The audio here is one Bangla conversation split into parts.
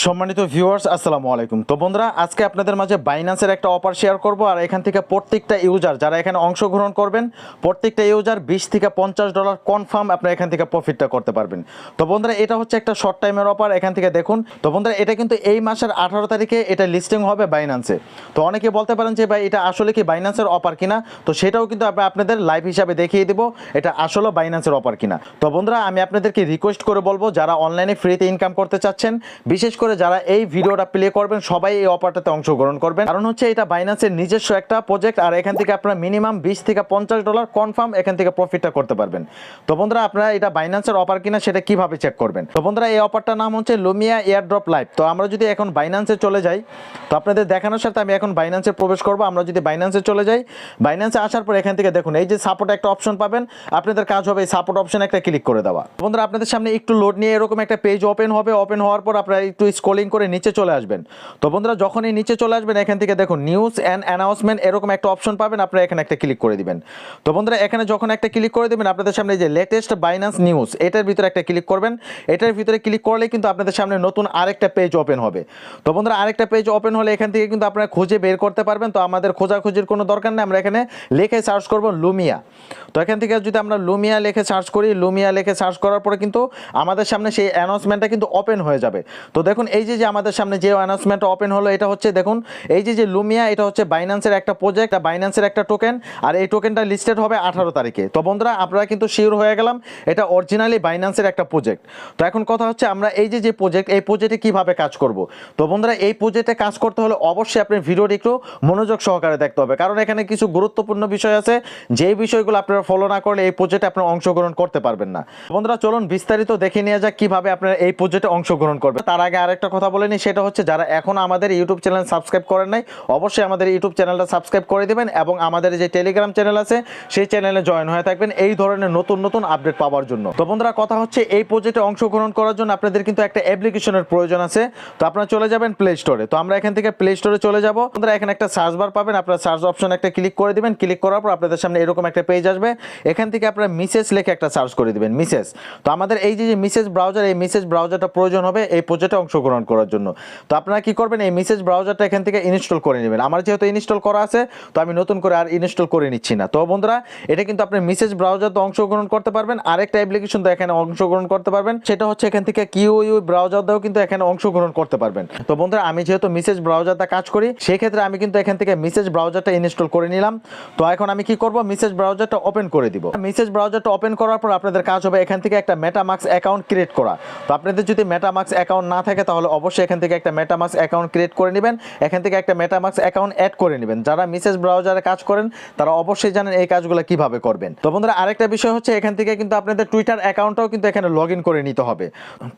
সম্মানিত ভিউয়ার্স আসসালামু আলাইকুম। তো বন্ধুরা, আজকে আপনাদের মাঝে বাইন্যান্সের একটা অফার শেয়ার করব, আর এখান থেকে প্রত্যেকটা ইউজার যারা এখানে অংশগ্রহণ করবেন, প্রত্যেকটা ইউজার বিশ থেকে পঞ্চাশ ডলার কনফার্ম আপনারা এখান থেকে প্রফিটটা করতে পারবেন। তো বন্ধুরা, এটা হচ্ছে একটা শর্ট টাইমের অফার এখান থেকে দেখুন। তো বন্ধুরা, এটা কিন্তু এই মাসের আঠারো তারিখে এটা লিস্টিং হবে বাইন্যান্সে তো অনেকে বলতে পারেন যে, ভাই, এটা আসলে কি বাইন্যান্সের অফার কিনা? তো সেটাও কিন্তু আমরা আপনাদের লাইভ হিসাবে দেখিয়ে দিব, এটা আসলে বাইন্যান্সের অফার কিনা। তো বন্ধুরা, আমি আপনাদেরকে রিকোয়েস্ট করে বলব, যারা অনলাইনে ফ্রিতে ইনকাম করতে চাচ্ছেন, বিশেষ করে যারা এই ভিডিওটা প্লে করবেন, সবাই এই অফারটাতে অংশগ্রহণ করবেন। কারণ হচ্ছে এটা বাইন্যান্সের নিজস্ব একটা প্রজেক্ট আর এখান থেকে আপনারা মিনিমাম বিশ থেকে পঞ্চাশ ডলার কনফার্ম এখান থেকে প্রফিটটা করতে পারবেন। তো বন্ধুরা, আপনারা এটা বাইন্যান্সের অফার কিনা সেটা কীভাবে চেক করবেন? তো বন্ধুরা, এই অফারটার নাম হচ্ছে লুমিয়া এয়ার ড্রপ লাইভ তো আমরা যদি এখন বাইন্যান্সে চলে যাই, তো আপনাদের দেখানোর সাথে আমি এখন বাইন্যান্সে প্রবেশ করব। আমরা যদি বাইন্যান্সে চলে যাই বাইন্যান্সে আসার পর এখান থেকে দেখুন, এই যে সাপোর্ট একটা অপশন পাবেন, আপনাদের কাজ হবে এই সাপোর্ট অপশন একটা ক্লিক করে দেওয়া। বন্ধুরা, আপনাদের সামনে একটু লোড নিয়ে এরকম একটা পেজ ওপেন হবে। ওপেন হওয়ার পর আপনারা একটু স্ক্রলিং করে নিচে চলে আসবেন। তো বন্ধুরা, যখনই নিচে চলে আসবেন, এখান থেকে দেখুন নিউজ অ্যান্ড অ্যানাউন্সমেন্ট এরকম একটা অপশন পাবেন, আপনারা এখানে একটা ক্লিক করে দিবেন। তো বন্ধুরা, এখানে যখন একটা ক্লিক করে দিবেন, আপনাদের সামনে যে লেটেস্ট বাইন্যান্স নিউজ এটার ভিতরে একটা ক্লিক করবেন। এটার ভিতরে ক্লিক করলে কিন্তু আপনাদের সামনে নতুন আরেকটা পেজ ওপেন হবে। তো বন্ধুরা, আরেকটা পেজ ওপেন হলে এখান থেকে কিন্তু আপনারা খুঁজে বের করতে পারবেন। তো আমাদের খোঁজাখুঁজির কোনো দরকার নেই, আমরা এখানে লিখে সার্চ করব লুমিয়া তো এখান থেকে যদি আমরা লুমিয়া লেখে সার্চ করি লুমিয়া লেখে সার্চ করার পরে কিন্তু আমাদের সামনে সেই অ্যানাউন্সমেন্টটা কিন্তু ওপেন হয়ে যাবে। তো দেখুন এই যে যে আমাদের সামনে যে অ্যানাউন্সমেন্টটা ওপেন হলো, এটা হচ্ছে, দেখুন, এই যে যে লুমিয়া এটা হচ্ছে বাইন্যান্সের একটা প্রজেক্ট বাইন্যান্সের একটা টোকেন আর এই টোকেনটা লিস্টেড হবে আঠারো তারিখে। তো বন্ধুরা, আপনারা কিন্তু শিওর হয়ে গেলাম, এটা অরিজিনালি বাইন্যান্সের একটা প্রজেক্ট তো এখন কথা হচ্ছে, আমরা এই যে যে প্রজেক্ট এই প্রজেক্টে কীভাবে কাজ করব? তো বন্ধুরা, এই প্রজেক্টে কাজ করতে হলে অবশ্যই আপনি ভিডিওটি একটু মনোযোগ সহকারে দেখতে হবে। কারণ এখানে কিছু গুরুত্বপূর্ণ বিষয় আছে, যেই বিষয়গুলো আপনারা ফলো না করলে এই প্রজেক্টে আপনারা অংশগ্রহণ করতে পারবেন না। বন্ধুরা, চলুন বিস্তারিত দেখে নিয়ে যাক কীভাবে আপনারা এই প্রজেক্টে অংশগ্রহণ করবেন। তার আগে আরেকটা কথা বলে নিই, সেটা হচ্ছে যারা এখন আমাদের ইউটিউব চ্যানেল সাবস্ক্রাইব করেন নাই, অবশ্যই আমাদের ইউটিউব চ্যানেলটা সাবস্ক্রাইব করে দেবেন এবং আমাদের যে টেলিগ্রাম চ্যানেল আছে, সেই চ্যানেলে জয়েন হয়ে থাকবেন এই ধরনের নতুন নতুন আপডেট পাওয়ার জন্য। তো বন্ধুরা, কথা হচ্ছে এই প্রজেক্টে অংশগ্রহণ করার জন্য আপনাদের কিন্তু একটা অ্যাপ্লিকেশনের প্রয়োজন আছে। তো আপনারা চলে যাবেন প্লে স্টোরে তো আমরা এখান থেকে প্লে স্টোরে চলে যাব। বন্ধুরা, এখানে একটা সার্চ বার পাবেন। আপনারা সার্চ অপশন একটা ক্লিক করে দিবেন। ক্লিক করার পর আপনাদের সামনে এরকম একটা পেজ আসবে। এখান থেকে আপনারা মিসেস লিখে একটা সার্চ করে দিবেন। মিসেস তো আমাদের এই যে মিসেস ব্রাউজার এই মিসেস ব্রাউজারটা প্রয়োজন হবে, এই প্রজেক্টে অংশগ্রহণ করার জন্য। তো আপনারা কি করবেন? এই মিসেস ব্রাউজারটা এখান থেকে ইনস্টল করে নেবেন। আমার যেহেতু ইনস্টল করা আছে, তো আমি নতুন করে আর ইনস্টল করে নিচ্ছি না। তো বন্ধুরা, এটা কিন্তু আপনি মিসেস ব্রাউজার তো অংশগ্রহণ করতে পারবেন। আরেকটা অ্যাপ্লিকেশন তো এখানে অংশগ্রহণ করতে পারবেন। সেটা হচ্ছে এখান থেকে কিউ ইউ ব্রাউজার দিয়েও কিন্তু এখানে অংশগ্রহণ করতে পারবেন। তো বন্ধুরা, আমি যেহেতু মিসেস ব্রাউজারটা কাজ করি সেই ক্ষেত্রে আমি কিন্তু এখান থেকে মিসেস ব্রাউজারটা ইনস্টল করে নিলাম। তো এখন আমি কি করব? মিসেস ব্রাউজারটা ওপেন করে দিব। মিসেস ব্রাউজারটা ওপেন করার পর আপনাদের কাজ হবে এখান থেকে একটা মেটামাক্স অ্যাকাউন্ট ক্রিয়েট করা। তো আপনাদের যদি মেটামাক্স অ্যাকাউন্ট না থাকে তাহলে অবশ্যই এখান থেকে একটা মেটামাক্স অ্যাকাউন্ট ক্রিয়েট করে নেবেন। এখান থেকে একটা মেটামাক্স অ্যাকাউন্ট অ্যাড করে নেবেন। যারা মিসেস ব্রাউজারে কাজ করেন, তারা অবশ্যই জানেন এই কাজগুলো কীভাবে করবেন। তো বন্ধুরা, আরেকটা বিষয় হচ্ছে, এখান থেকে কিন্তু আপনাদের টুইটার অ্যাকাউন্টটাও কিন্তু এখানে লগ করে নিতে হবে।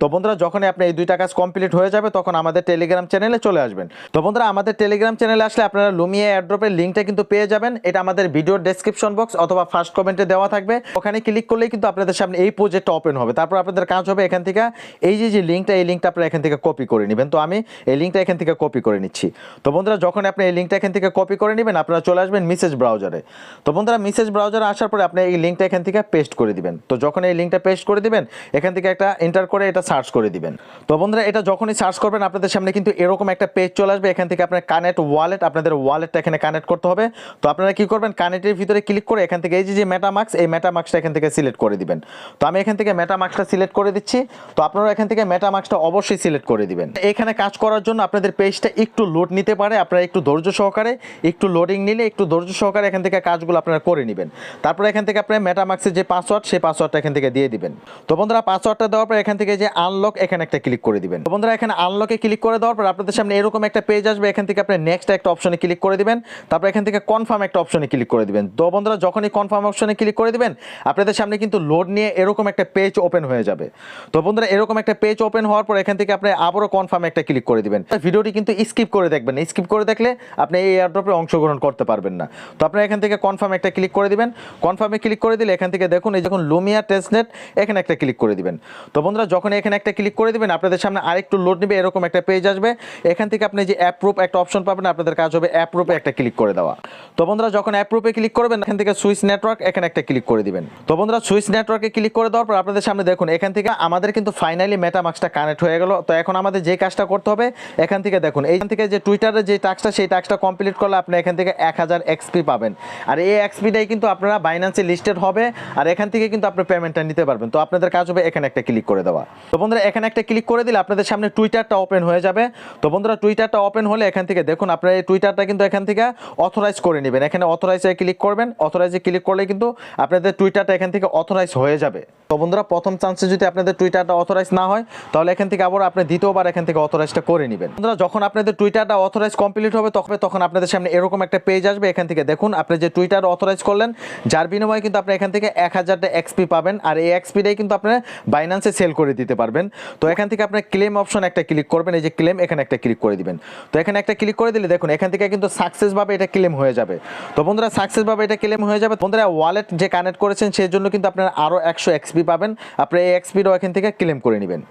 তো বন্ধুরা, যখনই আপনি এই দুইটা কাজ কমপ্লিট হয়ে যাবে, তখন আমাদের টেলিগ্রাম চ্যানেলে চলে আসবেন। তো বন্ধুরা, আমাদের টেলিগ্রাম চ্যানেলে আসলে আপনারা লুমিয়া এয়ারড্রপের লিঙ্কটা কিন্তু পেয়ে যাবেন। এটা আমাদের ভিডিওর ডেসক্রিপশন বক্স অথবা ফার্স্ট কমেন্টে দেওয়া থাকবে। ওখানে ক্লিক করলেই কিন্তু আপনাদের সামনে এই প্রজেক্টটা ওপেন হবে। তারপর আপনাদের কাজ হবে এখান থেকে। এই যে যে লিঙ্কটা এই লিঙ্কটা আপনারা এখান থেকে কপি করে নেবেন। তো আমি এই লিঙ্কটা এখান থেকে কপি করে নিচ্ছি। তো বন্ধুরা, যখন আপনি এই লিঙ্কটা এখান থেকে কপি করে নেবেন, আপনারা চলে আসবেন মেসেজ ব্রাউজারে তো বন্ধুরা মেসেজ ব্রাউজারে আসার পরে আপনি এই লিঙ্কটা এখান থেকে পেস্ট করে দিবেন। তো যখন এই লিঙ্কটা পেস্ট করে দিবেন, এখান থেকে একটা এন্টার করে এটা সার্চ করে দিবেন। তো বন্ধুরা, এটা যখনই সার্চ করবেন, আপনাদের সামনে কিন্তু এরকম একটা পেজ চলে আসবে। এখান থেকে আপনার কানেক্ট ওয়ালেট আপনাদের ওয়ালেটটা এখানে কানেক্ট করতে হবে। তো আপনারা কি করবেন কানেক্টের ভিতরে ক্লিক করে এখান থেকে এই যে যে মেটামার্কস এই মেটামার্কসটা এখান থেকে সিলেক্ট করে দিবেন। তো আমি এখান থেকে মেটামার্কসটা সিলেক্ট করে দিচ্ছি। তো আপনারা এখান থেকে মেটামার্কসটা অবশ্যই সিলেক্ট করে দিবেন। এখানে কাজ করার জন্য আপনাদের পেজটা একটু লোড নিতে পারে। আপনারা একটু ধৈর্য সহকারে, একটু লোডিং নিলে একটু ধৈর্য সহকারে এখান থেকে কাজগুলো আপনারা করে নেবেন। তারপরে এখান থেকে আপনার মেটামার্কসের যে পাসওয়ার্ড সেই পাসওয়ার্ডটা এখান থেকে দিয়ে দিবেন। তো বন্ধুরা পাসওয়ার্ডটা দেওয়ার পর এখান থেকে যে আনলক এখানে একটা ক্লিক করে দিবেন। তো বন্ধুরা, এখানে আনলকে ক্লিক করে দেওয়ার পর আপনাদের সামনে এরকম একটা পেজ আসবে। এখান থেকে আপনি নেক্সট একটা অপশনে ক্লিক করে দিবেন। তারপর এখান থেকে কনফার্ম একটা অপশনে ক্লিক করে দিবেন। তো বন্ধুরা, যখনই কনফার্ম অপশনে ক্লিক করে দিবেন, আপনাদের সামনে কিন্তু লোড নিয়ে এরকম একটা পেজ ওপেন হয়ে যাবে। তো বন্ধুরা, এরকম একটা পেজ ওপেন হওয়ার পর এখান থেকে আপনি আবারও কনফার্ম একটা ক্লিক করে দিবেন। ভিডিওটি কিন্তু স্কিপ করে দেখবেন স্কিপ করে দেখলে আপনি এই এয়ারড্রপে অংশগ্রহণ করতে পারবেন না। তো আপনারা এখান থেকে কনফার্ম একটা ক্লিক করে দিবেন। কনফার্মে ক্লিক করে দিলে এখান থেকে দেখুন, এই যখন লুমিয়া টেস্টনেট এখানে একটা ক্লিক করে দিবেন। তো বন্ধুরা, যখন এখানে একটা ক্লিক করে দিবেন, আপনাদের সামনে আরেকটু লোড নেবে, এরকম একটা পেজ আসবে। এখান থেকে আপনি যে অ্যাপ্রুভ একটা অপশন পাবেন, আপনাদের কাজ হবে অ্যাপ্রুভে একটা ক্লিক করে দেওয়া। তো বন্ধুরা, যখন অ্যাপ্রুভে ক্লিক করবেন, এখান থেকে সুইচ নেটওয়ার্ক এখানে একটা ক্লিক করে দিবেন। তো বন্ধুরা সুইচ নেটওয়ার্কে ক্লিক করে দেওয়ার পর আপনাদের সামনে দেখুন, এখান থেকে আমাদের কিন্তু ফাইনালি মেটামাক্সটা কানেক্ট হয়ে গেল। তো এখন আমাদের যে কাজটা করতে হবে, এখান থেকে দেখুন এইখান থেকে যে টুইটারে যে টাস্কটা সেই টাস্কটা কমপ্লিট করলে আপনি এখান থেকে এক হাজার এক্সপি পাবেন। আর এই এক্সপিটাই কিন্তু আপনারা বাইন্যান্সে লিস্টেড হবে, আর এখান থেকে কিন্তু আপনি পেমেন্টটা নিতে পারবেন। তো আপনাদের কাজ হবে এখানে একটা ক্লিক করে দেওয়া। তো বন্ধুরা, এখানে একটা ক্লিক করে দিলে আপনাদের সামনে টুইটারটা ওপেন হয়ে যাবে। তো বন্ধুরা টুইটারটা ওপেন হলে এখান থেকে দেখুন, আপনারা এই টুইটারটা কিন্তু এখান থেকে অথরাইজ করে নেবেন। এখানে অথরাইজে ক্লিক করবেন। অথরাইজে ক্লিক করলে কিন্তু আপনাদের টুইটারটা এখান থেকে অথরাইজ হয়ে যাবে। তো বন্ধুরা, প্রথম চান্সে যদি আপনাদের টুইটারটা অথরাইজ না হয়, তাহলে এখান থেকে আবার আপনি দ্বিতীয়বার এখান থেকে অথরাইজটা করে নেবেন। বন্ধুরা, যখন আপনাদের টুইটারটা অথরাইজ কমপ্লিট হবে তখন তখন আপনাদের সামনে এরকম একটা পেজ আসবে। এখান থেকে দেখুন, আপনি যে টুইটার অথরাইজ করলেন, যার বিনিময়ে কিন্তু আপনি এখান থেকে এক হাজারটা এক্সপি পাবেন। আর এই এক্সপিটাই কিন্তু আপনি বাইন্যান্সে সেল করে দিতে পারবেন। তো এখান থেকে আপনার ক্লেম অপশন একটা ক্লিক করবেন, এই যে ক্লেম এখানে একটা ক্লিক করে দিবেন। তো এখানে একটা ক্লিক করে দিলে দেখুন, এখান থেকে কিন্তু সাকসেস ভাবে এটা ক্লেম হয়ে যাবে। তো বন্ধুরা সাকসেস ভাবে এটা ক্লেম হয়ে যাবে। বন্ধুরা ওয়ালেট যে কানেক্ট করেছেন, সেই জন্য কিন্তু আপনার আরও একশো এক্সপি পাবেন। আপনি এই এক্সপিটাও এখান থেকে ক্লেম করে নেবেন।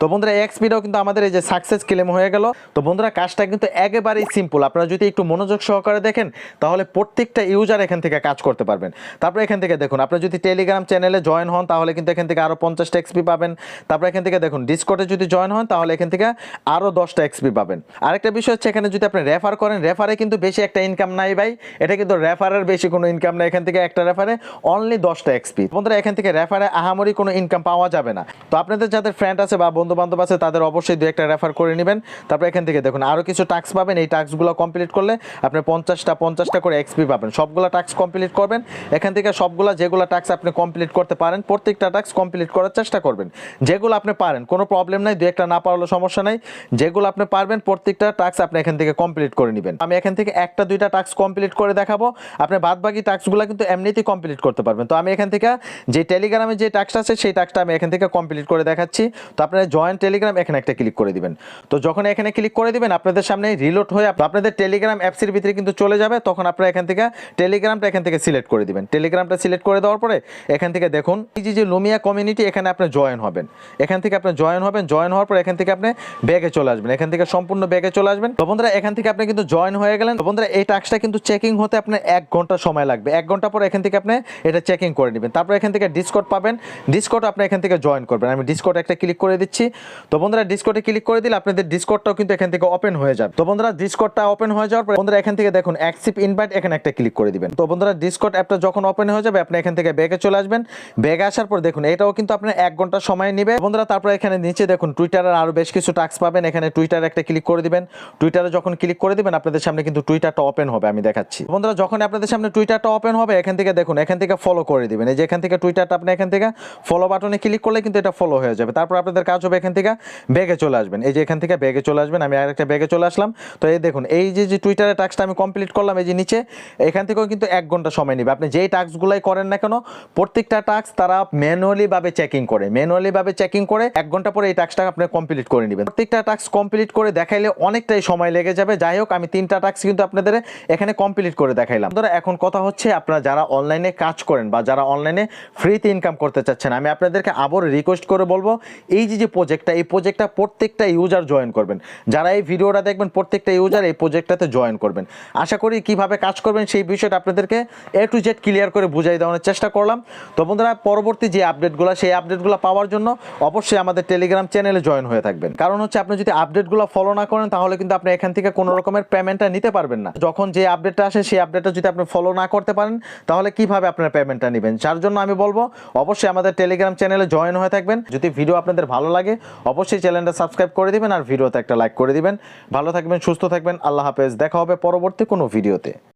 তো বন্ধুরা, এই এক্সপিটাও কিন্তু আমাদের এই যে সাকসেস ক্লেম হয়ে গেল। তো বন্ধুরা, কাজটা কিন্তু একেবারেই সিম্পল আপনারা যদি একটু মনোযোগ সহকারে দেখেন, তাহলে প্রত্যেকটা ইউজার এখান থেকে কাজ করতে পারবেন। তারপরে এখান থেকে দেখুন আপনি যদি টেলিগ্রাম চ্যানেলে জয়েন হন, তাহলে কিন্তু এখান থেকে আরও পঞ্চাশটা এক্সপি পাবেন। তারপরে এখান থেকে দেখুন ডিসকোডে যদি জয়েন হন, তাহলে এখান থেকে আরও দশটা এক্সপি পাবেন। আরেকটা বিষয় হচ্ছে, এখানে যদি আপনি রেফার করেন রেফারে কিন্তু বেশি একটা ইনকাম নাই ভাই। এটা কিন্তু রেফারের বেশি কোনো ইনকাম নাই। এখান থেকে একটা রেফারে অনলি দশটা এক্সপি বন্ধুরা, এখান থেকে রেফারে আহামরি কোনো ইনকাম পাওয়া যাবে না। তো আপনাদের যাদের ফ্রেন্ড আছে বা বন্ধু বান্ধব আছে, তাদের অবশ্যই দু একটা রেফার করে নেবেন। তারপর এখান থেকে দেখুন আরও কিছু টাস্ক পাবেন। এই টাস্কগুলো কমপ্লিট করলে আপনি পঞ্চাশটা পঞ্চাশটা করে এক্সপি পাবেন। সবগুলো টাস্ক কমপ্লিট করবেন। এখান থেকে সবগুলো যেগুলো টাস্ক আপনি কমপ্লিট করতে পারেন, প্রত্যেকটা টাস্ক কমপ্লিট করার চেষ্টা করবেন। যেগুলো আপনি পারেন, কোনো প্রবলেম নাই দু একটা না পারলেও সমস্যা নাই। যেগুলো আপনি পারবেন, প্রত্যেকটা টাস্ক আপনি এখান থেকে কমপ্লিট করে নেবেন। আমি এখান থেকে একটা, দুইটা টাস্ক কমপ্লিট করে দেখাবো। আপনি বাদ বাকি টাস্কগুলো কিন্তু এমনিতেই কমপ্লিট করতে পারবেন। তো আমি এখান থেকে যে টেলিগ্রামে যে টাস্কটা আছে সেই টাস্কটা আমি এখান থেকে কমপ্লিট করে দেখাচ্ছি তো আপনারা জয়েন্ট টেলিগ্রাম এখানে একটা ক্লিক করে দিবেন তো যখন এখানে ক্লিক করে দিবেন আপনাদের সামনে রিলোড হয়ে আপ- আপনাদের টেলিগ্রাম অ্যাপসের ভিতরে কিন্তু চলে যাবে তখন আপনারা এখান থেকে টেলিগ্রামটা এখান থেকে সিলেক্ট করে দিবেন টেলিগ্রামটা সিলেক্ট করে দেওয়ার পরে এখান থেকে দেখুন এই যে লুমিয়া কমিউনিটি এখানে আপনি জয়েন হবেন এখান থেকে আপনি জয়েন হবেন জয়েন হওয়ার পর এখান থেকে আপনি ব্যাগে চলে আসবেন এখান থেকে সম্পূর্ণ ব্যাগে চলে আসবেন তো বন্ধুরা এখান থেকে আপনি কিন্তু জয়েন হয়ে গেলেন তো বন্ধুরা এই টাস্কটা কিন্তু চেকিং হতে আপনার এক ঘণ্টা সময় লাগবে এক ঘণ্টা পর এখান থেকে আপনি এটা চেকিং করে নেবেন তারপর এখান থেকে ডিসকোড পাবেন ডিসকোড আপনি এখান থেকে জয়েন করবেন। আমি ডিসকোড একটা ক্লিক করে দিচ্ছি। তো বন্ধুরা ডিসকোডে ক্লিক করে দিলে আপনাদের ডিসকোডটাও কিন্তু এখান থেকে ওপেন হয়ে যাবে। তো বন্ধুরা ডিসকোডটা ওপেন হয়ে যাওয়ার পর বন্ধুরা, এখান থেকে দেখুন অ্যাকসিপ ইনভাইট এখানে একটা ক্লিক করে দিবেন। তো বন্ধুরা ডিসকোড অ্যাপটা যখন ওপেন হয়ে যাবে, আপনি এখান থেকে ব্যাগে চলে আসবেন। ব্যাগে আসার পর দেখুন, এটাও কিন্তু আপনার এক ঘণ্টা সময় নেবে। বন্ধুরা, তারপর এখানে নিচে দেখুন টুইটারের আরও বেশ কিছু টাস্ক পাবেন। এখানে টুইটারে একটা ক্লিক করে দিবেন। টুইটারে যখন ক্লিক করে দিবেন, আপনাদের সামনে কিন্তু টুইটারটা ওপেন হবে, আমি দেখাচ্ছি। বন্ধুরা যখন আপনাদের সামনে টুইটারটা ওপেন হবে, এখান থেকে দেখুন, এখান থেকে ফলো করে দিবেন। এই যে এখান থেকে টুইটারটা আপনি এখান থেকে ফলো বাটনে ক্লিক করলে কিন্তু এটা ফলো হয়ে যাবে। তারপর আপনাদের কাজ হবে এখান থেকে ব্যাগে চলে আসবেন। এই যে এখান থেকে ব্যাগে চলে আসবেন, আমি আরেকটা ব্যাগে চলে আসলাম। তো এই দেখুন, এই যে যে টুইটারের টাস্কটা আমি কমপ্লিট করলাম, এই যে নিচে, এখান থেকেও কিন্তু এক ঘণ্টা সময় নেবে। আপনি যেই টাস্কগুলাই করেন না কেন, প্রত্যেকটা টাস্ক তারা ম্যানুয়ালিভাবে চেকিং করে। ম্যানুয়ালিভাবে চেকিং করে এক ঘণ্টা পরে এই টাস্কটা আপনি কমপ্লিট করে নেবেন। প্রত্যেকটা টাস্ক কমপ্লিট করে দেখাইলে অনেকটাই সময় লেগে যাবে। যাই হোক, আমি তিনটা টাস্ক কিন্তু আপনাদের এখানে কমপ্লিট করে দেখাইলাম। ধরো এখন কথা হচ্ছে আপনারা যারা অনলাইনে কাজ করেন বা যারা অনলাইনে ফ্রিতে ইনকাম করতে চাচ্ছেন, আমি আপনাদেরকে আবার রিকোয়েস্ট করে বলব, এই যে যে প্রজেক্টটা এই প্রজেক্টটা প্রত্যেকটা ইউজার জয়েন করবেন। যারা এই ভিডিওটা দেখবেন, প্রত্যেকটা ইউজার এই প্রজেক্টটাতে জয়েন করবেন। আশা করি কীভাবে কাজ করবেন সেই বিষয়টা আপনাদেরকে এ টু জেড ক্লিয়ার করে বুঝাই দেওয়ার চেষ্টা করলাম। তো বন্ধুরা, পরবর্তী যে আপডেটগুলো সেই আপডেটগুলো পাওয়ার জন্য অবশ্যই আমাদের টেলিগ্রাম চ্যানেলে জয়েন হয়ে থাকবেন। কারণ হচ্ছে, আপনি যদি আপডেটগুলো ফলো না করেন, তাহলে কিন্তু আপনি এখান থেকে কোনো রকমের পেমেন্টটা নিতে পারবেন না। যখন যে আপডেটটা আসে, সেই আপডেটটা যদি আপনি ফলো না করতে পারেন, তাহলে কীভাবে আপনার পেমেন্টটা নেবেন? যার জন্য আমি বলব, অবশ্যই আমাদের টেলিগ্রাম চ্যানেলে জয়েন হয়ে থাকবেন। যদি ভিডিও আপনাদের ভালো লাগে, অবশ্যই চ্যানেলটা সাবস্ক্রাইব করে দিবেন আর ভিডিওতে একটা লাইক করে দিবেন। ভালো থাকবেন, সুস্থ থাকবেন, আল্লাহ হাফেজ। দেখা হবে পরবর্তী কোনো ভিডিওতে